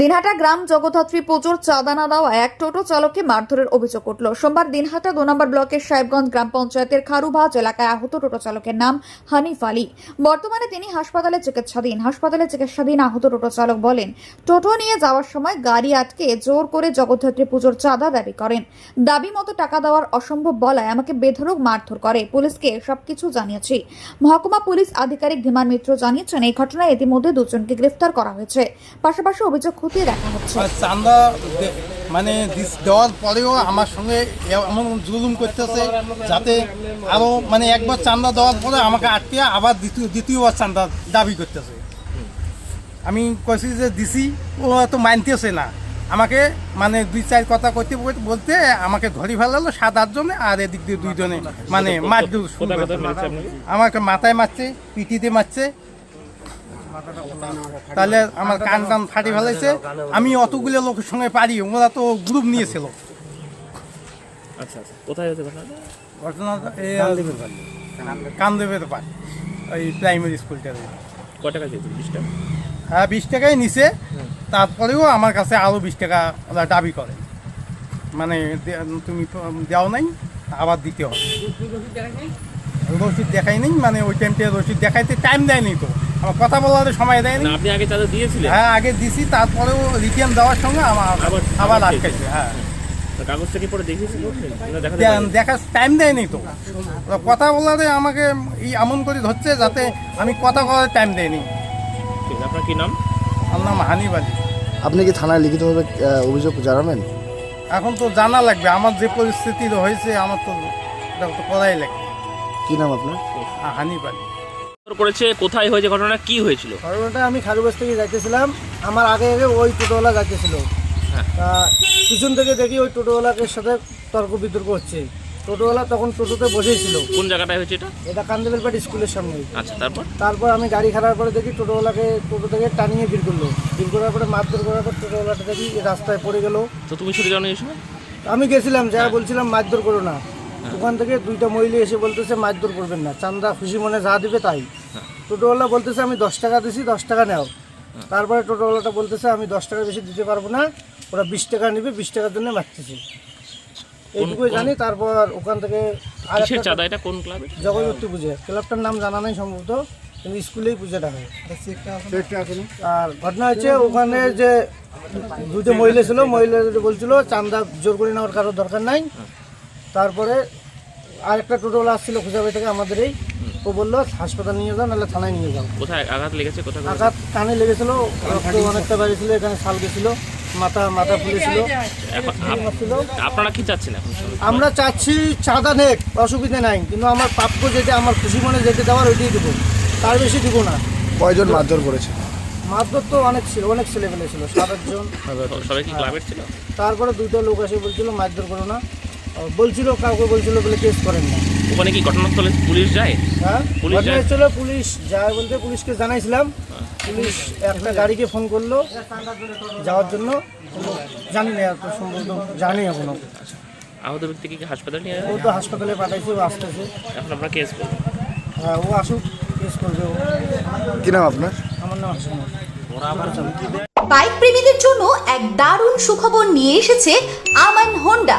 দিনহাটা গ্রাম জগদ্ধাত্রী পুজোর চাঁদা না দেওয়া এক টোটো চালককে মারধরের অভিযোগ উঠল। সোমবার দিনহাটা দু নম্বর ব্লকের সাহেবগঞ্জ গ্রাম পঞ্চায়েতের খারুভাজ এলাকায় আহত টোটো চালকের নাম হানিফ আলী। বর্তমানে তিনি হাসপাতালে চিকিৎসাধীন। হাসপাতালে চিকিৎসাধীন আহত টোটো চালক বলেন, টোটো নিয়ে যাওয়ার সময় গাড়ি আটকে জোর করে জগদ্ধাত্রী পুজোর চাঁদা দাবি করেন। দাবি মতো টাকা দেওয়ার অসম্ভব বলায় আমাকে বেধরক মারধর করে। পুলিশকে সবকিছু জানিয়েছি। মহকুমা পুলিশ আধিকারিক ধীমান মিত্র জানিয়েছেন, এই ঘটনায় ইতিমধ্যে দুজনকে গ্রেফতার করা হয়েছে। পাশাপাশি অভিযোগ খতিয়ে দেখা হচ্ছে? আর চান্দা মানে দেওয়ার পরেও আমার সঙ্গে এমন জুলুম করতেছে যাতে আরও মানে একবার চান্দা দেওয়ার পরে আমাকে আটকে আবার দ্বিতীয় দ্বিতীয়বার চান্দা দাবি করতেছে। আমি কইছি যে দিছি ও তো মানতেছে না। আমাকে মানে দুই চার কথা করতে বলতে- আমাকে ধরি ফেলালো সাত আটজনে আর এদিক দিয়ে দুইজনে মানে আপনাকে আমাকে মাথায় মারছে পিঠিতে মারছে তাহলে আমার কান টান ফাটি ফেলাইছে। আমি অতগুলো লোকের সঙ্গে পারি ওরা তো গ্রুপ নিয়েছিল। আচ্ছা আচ্ছা। কোথায় পার ওই প্রাইমারি টাকা বিশ টাকা? হ্যাঁ বিশ টাকাই নিছে। তারপরেও আমার কাছে আরও বিশ টাকা ওরা দাবি করে। মানে তুমি দেও নাই আবার দিতে হবে। রসিদ দেখাই নেই? মানে ওই টাইমটা রসিদ দেখাইতে টাইম দেয়নি তো। আমার কথা বলার সময় দেয়নি। না আপনি আগে চাঁদা দিয়েছিলেন? হ্যাঁ আগে দিছি তারপরেও রিটার্ন দেওয়ার সঙ্গে আমার আবার- আটকাইছে হ্যাঁ। কাগজটা কি পরে দেখিয়েছিল? দেখার টাইম দেয়নি তো। কথা বলারে আমাকে এই এমন করে ধরছে যাতে আমি কথা বলার টাইম দেয়নি। আপনার কি নাম? আমার নাম হানিফ আলী। আপনি কি থানায় লিখিতভাবে অভিযোগ জানাবেন? এখন তো জানা লাগবে আমার যে পরিস্থিতি হয়েছে আমার তো এটা তো করাই লাগবে। কি নাম আপনার? হানিফ আলী। করেছে কোথায় হয়েছে ঘটনা কি হয়েছিল? ঘটনাটা আমি খারুবাস থেকে যাইতেছিলাম। আমার আগে আগে ওই টোটোওয়ালা যাইতেছিল। হ্যাঁ। পিছন থেকে দেখি ওই টোটোওয়ালাকে সাথে তর্ক বিতর্ক হচ্ছে। টোটোওয়ালা তখন টোটোতে বসেই ছিল কোন জায়গাটায় হয়েছে এটা? এটা কান্দেবেলপাট স্কুলের সামনে। আচ্ছা তারপর? তারপর আমি গাড়ি খারাপ করে দেখি টোটোওয়ালাকে টোটো থেকে টানিয়ে বের করল। বের করার পরে মারধর করার পর টোটোওয়ালাটা দেখি রাস্তায় পড়ে গেল। তো তুমি ছুটে জানো এই সময়? আমি গেছিলাম যা বলছিলাম মারধর করো না। ওখান থেকে দুইটা মহিলা এসে বলতেছে মারধর করবেন না। চান্দা খুশি মনে যা দিবে তাই। টোটোওয়ালা বলতেছে আমি দশ টাকা দিছি দশ টাকা নেও। তারপরে টোটোওয়ালাটা বলতেছে আমি দশ টাকা বেশি দিতে পারব না ওরা বিশ টাকা নেবে বিশ টাকার জন্য মারতেছে। এইটুকুই জানি তারপর ওখান থেকে আর কিসের চাঁদা এটা কোন ক্লাবের জগদ্ধাত্রী পুজো ক্লাবটার নাম জানা নাই সম্ভবত কিন্তু স্কুলেই পুজোটা হয়। আর ঘটনা হচ্ছে ওখানে যে দুটো মহিলা ছিল মহিলা বলছিল চান্দা জোর করে নেওয়ার কারোর দরকার নাই। তারপরে আরেকটা টোটোওয়ালা আসছিল খুঁজাবাই থেকে আমাদের এই। ও বলল হাসপাতাল নিয়ে যাও নাহলে থানায় নিয়ে যাও। কোথায় আঘাত লেগেছে কোথায় আঘাত কানে লেগেছিল রক্ত অনেকটা বেড়েছিল এখানে শাল গেছিল মাথা মাথা ফুলেছিল। আপনারা কি চাচ্ছেন আমরা চাচ্ছি চাঁদা নেক অসুবিধা নাই কিন্তু আমার প্রাপ্য যেটা আমার খুশি মনে যেতে দেওয়ার ওইটাই দেবো। তার বেশি দিব না। কয়জন মারধর করেছে? মারধর তো অনেক ছিল অনেক ছেলেমেলে ছিল সাত আটজন। সবাই ছিল? তারপরে দুইটা লোক এসে বলছিল মারধর করো না। বলছিল কাউকে বলছিল বলে কেস করেন না। ওখানে কি ঘটনাস্থলে পুলিশ যায়? হ্যাঁ? পুলিশ যায়? ছিল পুলিশ যায় বলতে পুলিশকে জানাইছিলাম। পুলিশ একটা গাড়িকে ফোন করল যাওয়ার জন্য। জানি না এত সম্ভবত জানি এখনও আহত ব্যক্তিকে কি হাসপাতালে নিয়ে ও তো হাসপাতালে পাঠাইছে ও আসতেছে। এখন আপনারা কেস করবেন হ্যাঁ ও আসুক কেস করবে ও। কি নাম আপনার? আমার নাম হাসিম বাইক প্রেমীদের জন্য এক দারুণ সুখবর নিয়ে এসেছে আমান হোন্ডা।